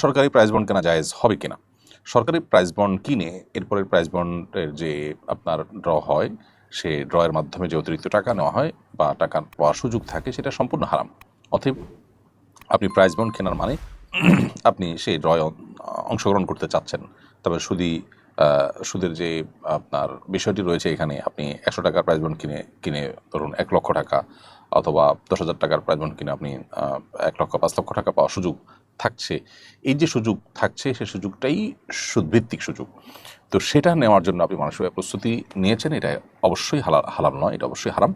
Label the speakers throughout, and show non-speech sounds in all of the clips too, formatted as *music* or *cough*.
Speaker 1: সরকারি prize bond কেনা জায়েজ হবে কিনা? সরকারি প্রাইজ বন্ড কিনে এরপরে প্রাইজ বন্ডের যে আপনার ড্র হয়, সে ড্রয়ের মাধ্যমে যে অতিরিক্ত টাকা নেওয়া হয় বা টাকা পাওয়ার সুযোগ থাকে, সেটা সম্পূর্ণ হারাম। অতএব আপনি প্রাইজ বন্ড কেনার মানে *clears throat* আপনি সেই ড্রয়ে অংশগ্রহণ করতে চাচ্ছেন। তবে সুদি সুদের যে আপনার বিষয়টি রয়েছে এখানে, আপনি একশো টাকার প্রাইজ বন্ড কিনে কিনে ধরুন এক লক্ষ টাকা অথবা দশ হাজার টাকার প্রাইজ বন্ড কিনে আপনি এক লক্ষ, পাঁচ লক্ষ টাকা পাওয়ার সুযোগ থাকছে, এই যে সুযোগ থাকছে সেই সুযোগটাই সুদভিত্তিক সুযোগ। তো সেটা নেওয়ার জন্য আপনি মানসিক প্রস্তুতি নিয়েছেন, এটা অবশ্যই হালা হালাম নয়, এটা অবশ্যই হারাম।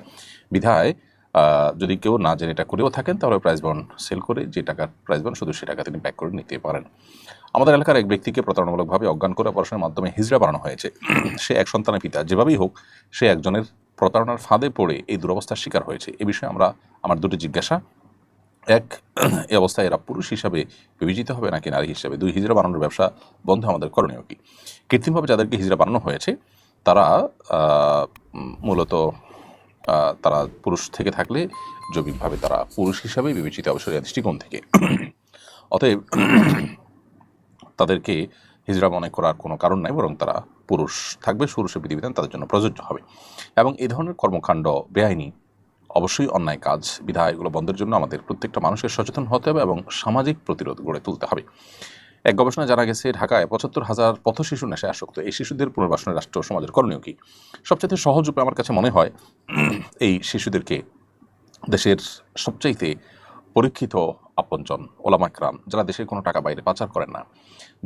Speaker 1: বিধায় যদি কেউ না জেনে এটা করেও থাকেন, তাহলে প্রাইজ বন্ড সেল করে যে টাকার প্রাইজ বন্ড শুধু সে টাকা তিনি ব্যাক করে নিতে পারেন। আমাদের এলাকার এক ব্যক্তিকে প্রতারণামূলকভাবে অজ্ঞান করে পড়াশোনার মাধ্যমে হিজড়া বানানো হয়েছে। সে এক সন্তানের পিতা, যেভাবেই হোক, সে একজনের প্রতারণার ফাঁদে পড়ে এই দুরবস্থার শিকার হয়েছে। এ বিষয়ে আমরা আমার দুটি জিজ্ঞাসা এক *clears throat* এই অবস্থায় এরা পুরুষ হিসাবে বিবেচিত হবে নাকি নারী হিসাবে? দুই হিজড়া বানানোর ব্যবসা বন্ধ আমাদের করণীয় কি? কৃত্রিমভাবে যাদেরকে হিজড়া বানানো হয়েছে, তারা মূলত তারা পুরুষ থেকে থাকলে জৈবিকভাবে তারা পুরুষ হিসাবে বিবেচিত অবসরের দৃষ্টিকোণ থেকে। *clears throat* অতএব *clears throat* তাদেরকে হিজড়া মনে করার কোনো কারণ নাই, বরং তারা পুরুষ থাকবে পুরুষের বিধিবিধান তাদের জন্য প্রযোজ্য হবে। এবং এই ধরনের কর্মকাণ্ড বেআইনি অবশ্যই অন্যায় কাজ বিধায় এগুলো বন্ধের জন্য আমাদের প্রত্যেকটা মানুষের সচেতন হতে হবে এবং সামাজিক প্রতিরোধ গড়ে তুলতে হবে। এক গবেষণায় জানা গেছে, ঢাকায় পঁচাত্তর হাজার পথ শিশু নেশায় আসক্ত। এই শিশুদের পুনর্বাসনের রাষ্ট্র সমাজের করণীয় কি? সবচেয়ে সহজ উপায় আমার কাছে মনে হয়, এই শিশুদেরকে দেশের সবচাইতে পরীক্ষিত আপনজন ওলামাকরাম যারা দেশের কোনো টাকা বাইরে পাচার করেন না,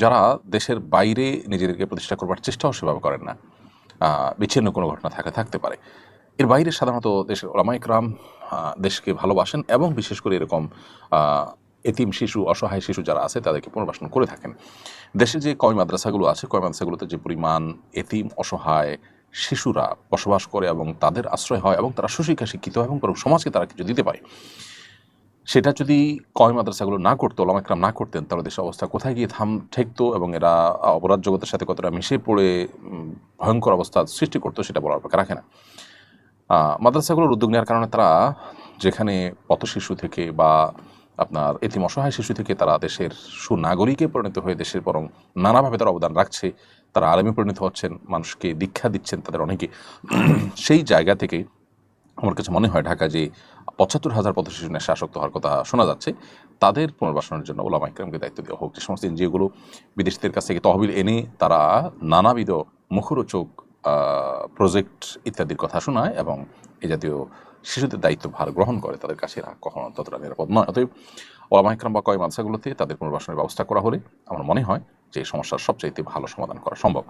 Speaker 1: যারা দেশের বাইরে নিজেদেরকে প্রতিষ্ঠা করবার চেষ্টাও সেভাবে করেন না। বিচ্ছিন্ন কোনো ঘটনা থাকা, থাকতে পারে। এর বাইরে সাধারণত দেশের ওলামাইকরাম দেশকে ভালোবাসেন এবং বিশেষ করে এরকম এতিম শিশু, অসহায় শিশু যারা আছে তাদেরকে পুনর্বাসন করে থাকেন। দেশে যে কয় মাদ্রাসাগুলো আছে, কয় মাদ্রাসাগুলোতে যে পরিমাণ এতিম, অসহায় শিশুরা বসবাস করে এবং তাদের আশ্রয় হয় এবং তারা সুশিক্ষা শিক্ষিত হয় এবং সমাজকে তারা কিছু দিতে পারে। সেটা যদি কয় মাদ্রাসাগুলো না করতো ওলামাকরাম না করতেন, তাহলে দেশের অবস্থা কোথায় গিয়ে থাম, ঠেকতো এবং এরা অপরাধ জগতের সাথে কতটা মিশে পড়ে ভয়ঙ্কর অবস্থা সৃষ্টি করতো সেটা বলার অপেক্ষা রাখে না। মাদ্রাসাগুলোর উদ্যোগ নেওয়ার কারণে তারা যেখানে পথ শিশু থেকে বা আপনার এতিম অসহায় শিশু থেকে তারা দেশের সুনাগরিকে পরিণত হয়ে দেশের বরং নানাভাবে তারা অবদান রাখছে, তারা আলেমে পরিণত হচ্ছেন, মানুষকে দীক্ষা দিচ্ছেন তাদের অনেকে। সেই জায়গা থেকে আমার কাছে মনে হয় ঢাকা যে পঁচাত্তর হাজার পথ শিশু নেশা আসক্ত হওয়ার কথা শোনা যাচ্ছে, তাদের পুনর্বাসনের জন্য ওলামা ইকরামকে দায়িত্ব দেওয়া হোক। যে সমস্ত এনজিওগুলো বিদেশিদের কাছ থেকে তহবিল এনে তারা নানাবিধ মুখরোচক প্রজেক্ট ইত্যাদির কথা শোনায় এবং এ জাতীয় শিশুদের দায়িত্ব ভার গ্রহণ করে, তাদের কাছে কখনো ততটা নিরাপদ নয়। অতএব ওলামা ইকরাম বা কয় মাদ্রাসাগুলোতে তাদের পুনর্বাসনের ব্যবস্থা করা হলে, আমার মনে হয় যে সমস্যার সবচাইতে ভালো সমাধান করা সম্ভব।